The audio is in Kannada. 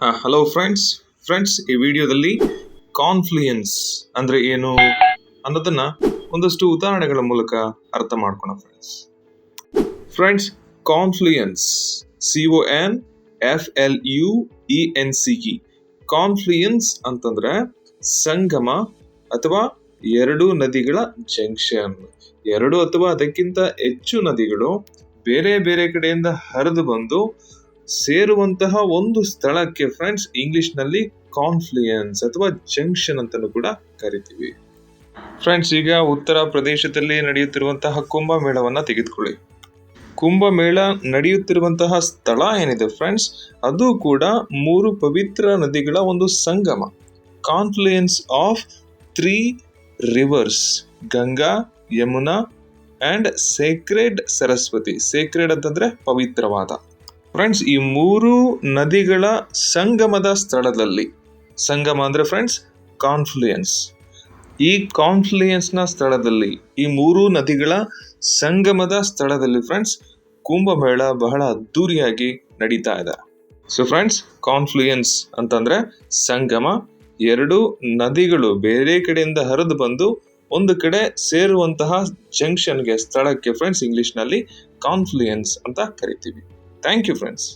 ಹಲೋ ಫ್ರೆಂಡ್ಸ್ ಫ್ರೆಂಡ್ಸ್ ಈ ವಿಡಿಯೋದಲ್ಲಿ ಕಾನ್ಫ್ಲುಯೆನ್ಸ್ ಅಂದ್ರೆ ಏನು ಅನ್ನೋದನ್ನ ಒಂದಷ್ಟು ಉದಾಹರಣೆಗಳ ಮೂಲಕ ಅರ್ಥ ಮಾಡ್ಕೋಣ friends friends confluence C O N F L U E N C E confluence ಅಂತಂದ್ರೆ ಸಂಗಮ ಅಥವಾ ಎರಡು ನದಿಗಳ ಜಂಕ್ಷನ್ ಎರಡು ಅಥವಾ ಅದಕ್ಕಿಂತ ಹೆಚ್ಚು ನದಿಗಳು ಬೇರೆ ಬೇರೆ ಕಡೆಯಿಂದ ಹರಿದು ಬಂದು ಸೇರುವಂತಹ ಒಂದು ಸ್ಥಳಕ್ಕೆ ಫ್ರೆಂಡ್ಸ್ ಇಂಗ್ಲಿಷ್ನಲ್ಲಿ ಕಾನ್ಫ್ಲುಯೆನ್ಸ್ ಅಥವಾ ಜಂಕ್ಷನ್ ಅಂತಲೂ ಕೂಡ ಕರಿತೀವಿ. ಫ್ರೆಂಡ್ಸ್ ಈಗ ಉತ್ತರ ಪ್ರದೇಶದಲ್ಲಿ ನಡೆಯುತ್ತಿರುವಂತಹ ಕುಂಭಮೇಳವನ್ನ ತೆಗೆದುಕೊಳ್ಳಿ. ಕುಂಭಮೇಳ ನಡೆಯುತ್ತಿರುವಂತಹ ಸ್ಥಳ ಏನಿದೆ ಫ್ರೆಂಡ್ಸ್ ಅದು ಕೂಡ ಮೂರು ಪವಿತ್ರ ನದಿಗಳ ಒಂದು ಸಂಗಮ. Confluence of three rivers Ganga, Yamuna and sacred Saraswati. Sacred ಅಂತಂದ್ರೆ ಪವಿತ್ರವಾದ. ಫ್ರೆಂಡ್ಸ್ ಈ ಮೂರು ನದಿಗಳ ಸಂಗಮದ ಸ್ಥಳದಲ್ಲಿ, ಸಂಗಮ ಅಂದರೆ ಫ್ರೆಂಡ್ಸ್ ಕಾನ್ಫ್ಲುಯೆನ್ಸ್ ಈ ಕಾನ್ಫ್ಲೂಯೆನ್ಸ್ನ ಸ್ಥಳದಲ್ಲಿ, ಈ ಮೂರು ನದಿಗಳ ಸಂಗಮದ ಸ್ಥಳದಲ್ಲಿ ಫ್ರೆಂಡ್ಸ್ ಕುಂಭಮೇಳ ಬಹಳ ಅದ್ದೂರಿಯಾಗಿ ನಡೀತಾ ಇದೆ. ಸೊ ಫ್ರೆಂಡ್ಸ್ ಕಾನ್ಫ್ಲುಯೆನ್ಸ್ ಅಂತಂದ್ರೆ ಸಂಗಮ, ಎರಡು ನದಿಗಳು ಬೇರೆ ಕಡೆಯಿಂದ ಹರಿದು ಬಂದು ಒಂದು ಕಡೆ ಸೇರುವಂತಹ ಜಂಕ್ಷನ್ಗೆ ಸ್ಥಳಕ್ಕೆ ಫ್ರೆಂಡ್ಸ್ ಇಂಗ್ಲೀಷ್ನಲ್ಲಿ ಕಾನ್ಫ್ಲೂಯೆನ್ಸ್ ಅಂತ ಕರಿತೀವಿ. Thank you friends